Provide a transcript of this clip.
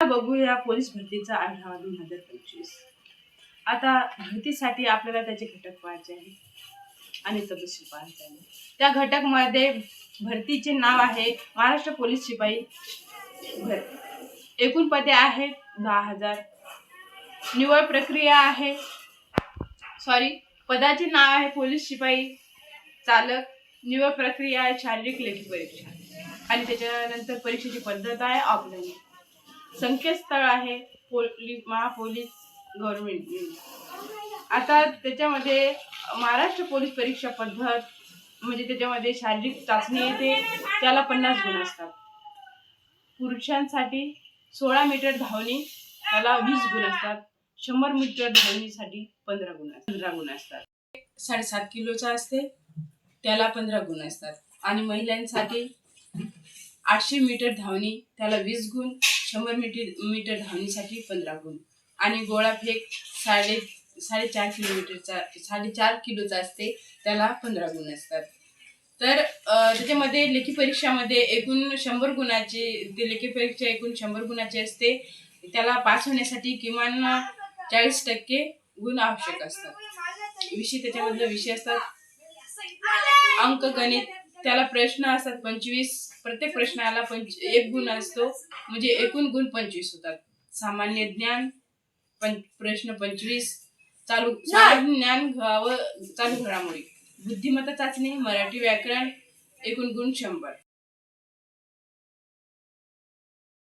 बघूया पोलीस भरतीचा आढावा दोन हजार पंचवीस. आता भरतीसाठी आपल्याला त्याचे घटक पाहायचे आहे आणि तपशील पाहायचे आहे त्या घटकमध्ये भरतीचे नाव आहे महाराष्ट्र पोलीस शिपाई भर एकूण पदे आहेत दहा हजार. निवड प्रक्रिया आहे. सॉरी पदाचे नाव आहे पोलीस शिपाई चालक. निवड प्रक्रिया आहे शारीरिक लेखी परीक्षा. आणि त्याच्यानंतर परीक्षेची पद्धत आहे ऑफलाईन. संकेतस्थळ आहे पोली महापोलीस गव्हर्नमेंट आता त्याच्यामध्ये महाराष्ट्र पोलीस परीक्षा पद्धत म्हणजे त्याच्यामध्ये शारीरिक चाचणी येते त्याला पन्नास गुण असतात. पुरुषांसाठी सोळा मीटर धावणे त्याला वीस गुण असतात. शंभर मीटर धावणीसाठी पंधरा गुण पंधरा गुण असतात. साडेसात किलोचा असते त्याला पंधरा गुण असतात. आणि महिलांसाठी आठशे मीटर धावणी त्याला वीस गुण शंभर मीटर मीटर धावणीसाठी पंधरा गुण. आणि गोळा फेक साडे साडेचार किलोमीटरचा साडेचार किलोचा असते त्याला पंधरा गुण असतात. तर त्याच्यामध्ये लेखी परीक्षामध्ये एकूण शंभर गुणाचे ते लेखी परीक्षा एकूण शंभर गुणाची असते. त्याला पास होण्यासाठी किमान चाळीस टक्के गुण आवश्यक असतात. विषय त्याच्यामधले विषय असतात. अंक गणित त्याला प्रश्न असतात पंचवीस प्रत्येक प्रश्नाला पंच एक गुण असतो. म्हणजे एकूण गुण पंचवीस होतात. सामान्य ज्ञान पं प्रश्न पंचवीस. चालू सामान्य ज्ञान व चालू घडामोडी. बुद्धिमत्ता चाचणी मराठी व्याकरण एकूण गुण शंभर.